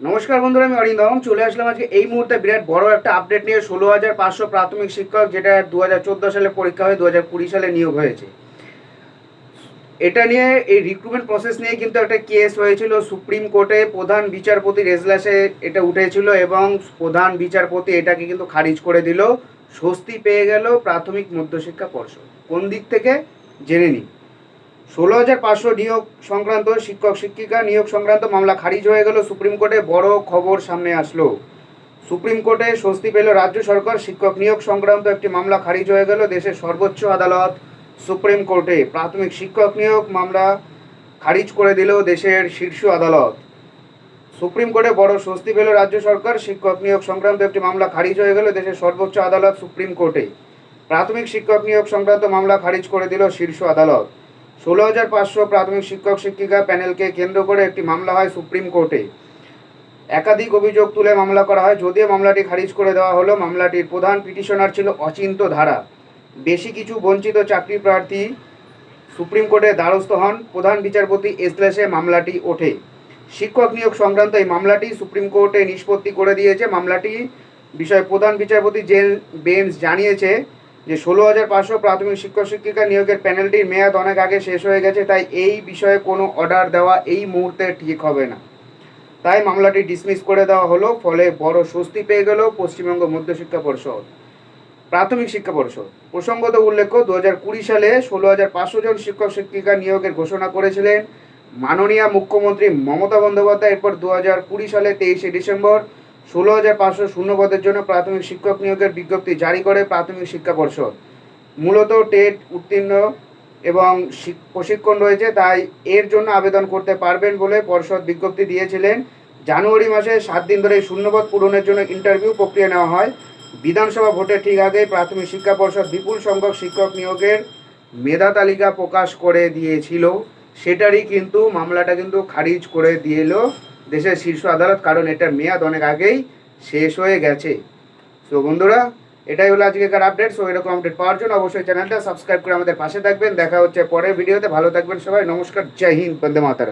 নমস্কার বন্ধুরা, আমি অরিন্দম। চলে আসলাম আজকে এই মুহূর্তে বিরাট বড় একটা আপডেট নিয়ে। ষোলো হাজার পাঁচশো প্রাথমিক শিক্ষক, যেটা দু হাজার চোদ্দ সালে পরীক্ষা হয়ে দু হাজার কুড়ি সালে নিয়োগ হয়েছে। এটা নিয়ে এই রিক্রুটমেন্ট প্রসেস নিয়ে কিন্তু একটা কেস হয়েছিল। সুপ্রিম কোর্টে প্রধান বিচারপতির এজলাসে এটা উঠেছিল এবং প্রধান বিচারপতি এটাকে কিন্তু খারিজ করে দিল। স্বস্তি পেয়ে গেল প্রাথমিক মধ্যশিক্ষা পর্ষদ। কোন দিক থেকে? জেনে নিই ষোলো হাজার পাঁচশো নিয়োগ সংক্রান্ত শিক্ষক, শিক্ষিকা নিয়োগ সংক্রান্ত মামলা খারিজ হয়ে গেল। সুপ্রিম কোর্টে বড় খবর সামনে আসলো। সুপ্রিম কোর্টে স্বস্তি পেল রাজ্য সরকার। শিক্ষক নিয়োগ সংক্রান্ত একটি মামলা খারিজ হয়ে গেল দেশের সর্বোচ্চ আদালত সুপ্রিম কোর্টে। প্রাথমিক শিক্ষক নিয়োগ মামলা খারিজ করে দিল দেশের শীর্ষ আদালত। সুপ্রিম কোর্টে বড় স্বস্তি পেল রাজ্য সরকার। শিক্ষক নিয়োগ সংক্রান্ত একটি মামলা খারিজ হয়ে গেল দেশের সর্বোচ্চ আদালত সুপ্রিম কোর্টে। প্রাথমিক শিক্ষক নিয়োগ সংক্রান্ত মামলা খারিজ করে দিল শীর্ষ আদালত। ষোলো হাজার পাঁচশো প্রাথমিক শিক্ষক শিক্ষিকা প্যানেলকে কেন্দ্র করে একটি মামলা হয় সুপ্রিম কোর্টে। একাধিক অভিযোগ তুলে মামলা করা হয়, যদিও মামলাটি খারিজ করে দেওয়া হলো। মামলাটির প্রধান পিটিশনার ছিল অচিন্ত ধারা। বেশি কিছু বঞ্চিত চাকরি প্রার্থী সুপ্রিম কোর্টে দ্বারস্থ হন। প্রধান বিচারপতি এজলাসে মামলাটি ওঠে। শিক্ষক নিয়োগ সংক্রান্ত এই মামলাটি সুপ্রিম কোর্টে নিষ্পত্তি করে দিয়েছে। মামলাটি বিষয়ে প্রধান বিচারপতি জেল বেঞ্চ জানিয়েছে যে ষোলো হাজার পাঁচশো প্রাথমিক শিক্ষক শিক্ষিকা নিয়োগের প্যানেলটির মেয়াদ অনেক আগে শেষ হয়ে গেছে, তাই এই বিষয়ে কোনো অর্ডার দেওয়া এই মুহূর্তে ঠিক হবে না। তাই মামলাটি ডিসমিস করে দেওয়া হলো, ফলে বড় স্বস্তি পেয়ে গেল পশ্চিমবঙ্গ মধ্যশিক্ষা পর্ষদ। প্রাথমিক শিক্ষা পর্ষদ। প্রসঙ্গত উল্লেখ্য দু কুড়ি সালে ষোলো হাজার পাঁচশো জন শিক্ষক শিক্ষিকা নিয়োগের ঘোষণা করেছিলেন। মাননীয় মুখ্যমন্ত্রী মমতা বন্দ্যোপাধ্যায়, এরপর দু হাজার কুড়ি সালে তেইশে ডিসেম্বর ষোলো হাজার পাঁচশো শূন্যপদের জন্য প্রাথমিক শিক্ষক নিয়োগের বিজ্ঞপ্তি জারি করে প্রাথমিক শিক্ষা পর্ষদ। মূলত টেট উত্তীর্ণ এবং প্রশিক্ষণ রয়েছে, তাই এর জন্য আবেদন করতে পারবেন বলে পর্ষদ বিজ্ঞপ্তি দিয়েছিলেন। জানুয়ারি মাসে সাত দিন ধরে শূন্যপদ পূরণের জন্য ইন্টারভিউ প্রক্রিয়া নেওয়া হয়। বিধানসভা ভোটের ঠিক আগে প্রাথমিক শিক্ষা পর্ষদ বিপুল সংখ্যক শিক্ষক নিয়োগের মেধা তালিকা প্রকাশ করে দিয়েছিল। সেটারই কিন্তু মামলাটা কিন্তু খারিজ করে দিয়েল। দেশের শীর্ষ আদালত, কারণ এটার মেয়াদ অনেক আগেই শেষ হয়ে গেছে। সো বন্ধুরা, এটাই হলো আজকেকার আপডেট সো এরকম আপডেট পাওয়ার জন্য অবশ্যই চ্যানেলটা সাবস্ক্রাইব করে আমাদের পাশে থাকবেন। দেখা হচ্ছে পরের ভিডিওতে ভালো থাকবেন সবাই, নমস্কার, জয় হিন্দ, বন্দে মাতারা